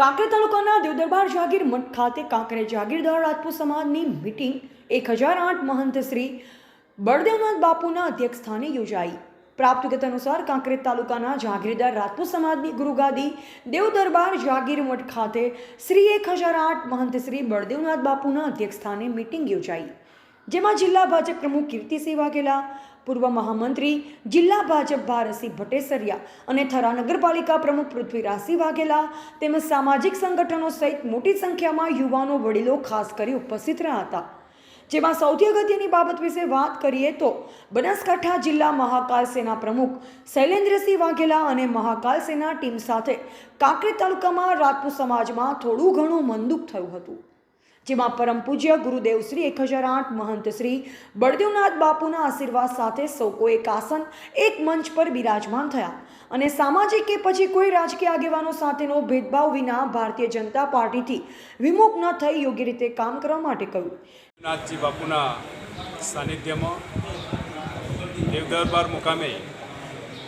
કાંકરે તાલુકાના દેવદરબાર જાગીર મઠ ખાતે કાંકરે જાગીરદાર રાજપૂત સમાજની મિટિંગ એક હજાર આઠ મહંત શ્રી બળદેવનાથ બાપુના અધ્યક્ષ યોજાઈ. પ્રાપ્ત વિગત અનુસાર કાંકરેજ તાલુકાના જાગીરદાર રાજપૂત સમાજની ગુરુગાદી દેવદરબાર જાગીર મઠ ખાતે શ્રી એક હજાર આઠ મહંત શ્રી બળદેવનાથ બાપુના અધ્યક્ષ સ્થાને મિટિંગ યોજાઈ. જેમાં જિલ્લા ભાજપ પ્રમુખ કીર્તિસિંહ વાઘેલા, પૂર્વ મહામંત્રી જિલ્લા ભાજપ ભારતસિંહ ભટ્ટેસરિયા અને થરા નગરપાલિકા પ્રમુખ પૃથ્વીરાજસિંહ વાઘેલા તેમજ સામાજિક સંગઠનો સહિત મોટી સંખ્યામાં યુવાનો વડીલો ખાસ કરી ઉપસ્થિત રહ્યા હતા. જેમાં સૌથી અગત્યની બાબત વિશે વાત કરીએ તો બનાસકાંઠા જિલ્લા મહાકાલ સેના પ્રમુખ શૈલેન્દ્રસિંહ વાઘેલા અને મહાકાલ સેના ટીમ સાથે કાંકરેજ તાલુકામાં રાજપૂત સમાજમાં થોડું ઘણું મનદુખ થયું હતું. જેમાં પરમ પૂજ્ય ગુરુદેવ શ્રી એક હજાર આઠ મહંત શ્રી બળદેવનાથ બાપુના આશીર્વાદ સાથે સૌ કોઈ એક આસન, એક મંચ પર બિરાજમાન થયા. અને સામાજિક કે પછી કોઈ રાજકીય આગેવાનો સાથેનો ભેદભાવ વિના ભારતીય જનતા પાર્ટીથી વિમુખ ન થઈ યોગ્ય રીતે કામ કરવા માટે કહ્યું. નાથજી બાપુના સાનિધ્યમાં દેવદરબાર મુકામે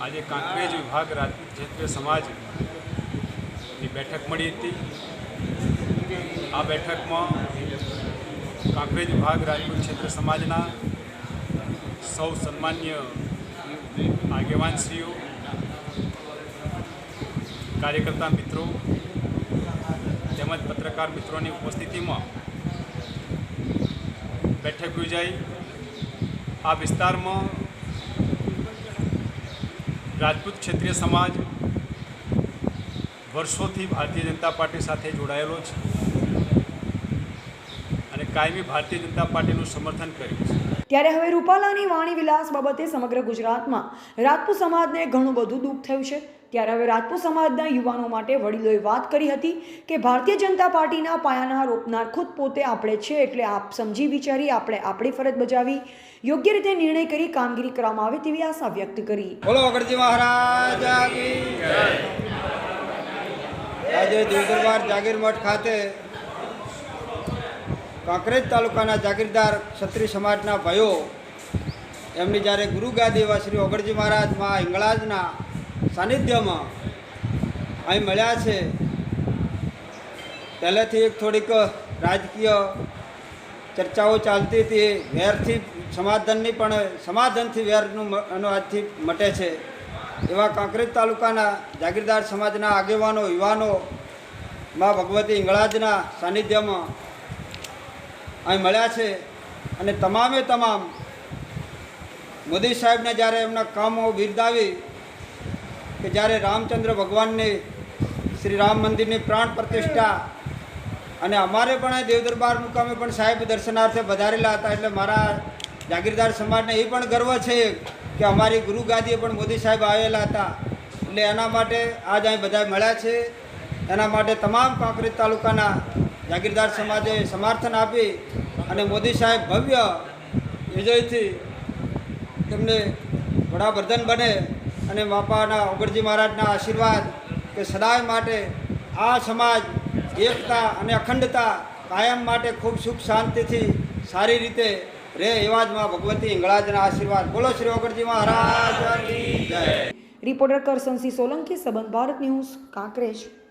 આજે કાંકરેજ વિભાગ રાજપૂત સમાજની બેઠક મળી હતી. આ બેઠકમાં કાંકરેજ વિભાગ, રાજપૂત ક્ષેત્ર સમાજના સૌ સન્માન્ય આગેવાનશ્રીઓ, કાર્યકર્તા મિત્રો, તેમજ પત્રકાર મિત્રોની ઉપસ્થિતિમાં બેઠક યોજાઈ. આ વિસ્તારમાં રાજપૂત ક્ષેત્રીય સમાજ વર્ષોથી ભારતીય જનતા પાર્ટી સાથે જોડાયેલો છે અને કાયમી ભારતીય જનતા પાર્ટીનું સમર્થન કર્યું છે. ત્યારે હવે રૂપાલાની વાણી વિલાસ બાબતે સમગ્ર ગુજરાતમાં રાજપૂત સમાજને ઘણું બધું દુઃખ થયું છે. ત્યારે હવે રાજપૂત સમાજના યુવાનો માટે વડીલોએ વાત કરી હતી કે ભારતીય જનતા પાર્ટીના પાયાના રોપનાર ખુદ પોતે આપણે છે એટલે આપ સમજી વિચારી આપણે આપણી ફરજ બજાવી. યોગ્ય રીતે નિર્ણય કરી કામગીરી કરવામાં આવે તેવી આશા વ્યક્ત કરી. બોલો અગરજી મહારાજ. આજે દેવદરબાર જાગીર મઠ ખાતે કાંકરેજ તાલુકાના જાગીરદાર ક્ષત્રિય સમાજના ભાઈઓ, એમની જ્યારે ગુરુગાદી એવા શ્રી ઓગળજી મહારાજ મા ઇંગળાજના સાનિધ્યમાં અહીં મળ્યા છે, પહેલેથી એક થોડીક રાજકીય ચર્ચાઓ ચાલતી હતી વેરથી સમાધાનની પણ, સમાધાનથી વેરનું આજથી મટે છે. એવા કાંકરેજ તાલુકાના જાગીરદાર સમાજના આગેવાનો, યુવાનો, માં ભગવતી ઇંગળાજના સાનિધ્યમાં અહીં મળ્યા છે અને તમામે તમામ મોદી સાહેબને જ્યારે એમના કામો બિરદાવી કે જ્યારે રામચંદ્ર ભગવાનની શ્રી રામ મંદિરની પ્રાણ પ્રતિષ્ઠા અને અમારે પણ દેવ દેવદરબાર મુકામે પણ સાહેબ દર્શનાર્થે વધારેલા હતા એટલે મારા જાગીરદાર સમાજને એ પણ ગર્વ છે કે અમારી ગુરુ ગાદીએ પણ મોદી સાહેબ આવેલા હતા. એટલે એના માટે આજ અહીં બધા મળ્યા છે. એના માટે તમામ કાંકરેજ તાલુકાના જાગીરદાર સમાજે સમર્થન આપી અને મોદી સાહેબ ભવ્ય વિજયથી તેમને વડાપ્રધાન બને અને બાપાના ઓગરજી મહારાજના આશીર્વાદ કે સદાય માટે આ સમાજ એકતા અને અખંડતા કાયમ માટે ખૂબ સુખ શાંતિથી સારી રીતે રહે એવા જ માં ભગવતી હિંગળાજના આશીર્વાદ. બોલો શ્રી ઓગરજી મહારાજ. રિપોર્ટર કરસનસિંહ સોલંકી, સંબંધ ભારત ન્યૂઝ, કાંકરેજ.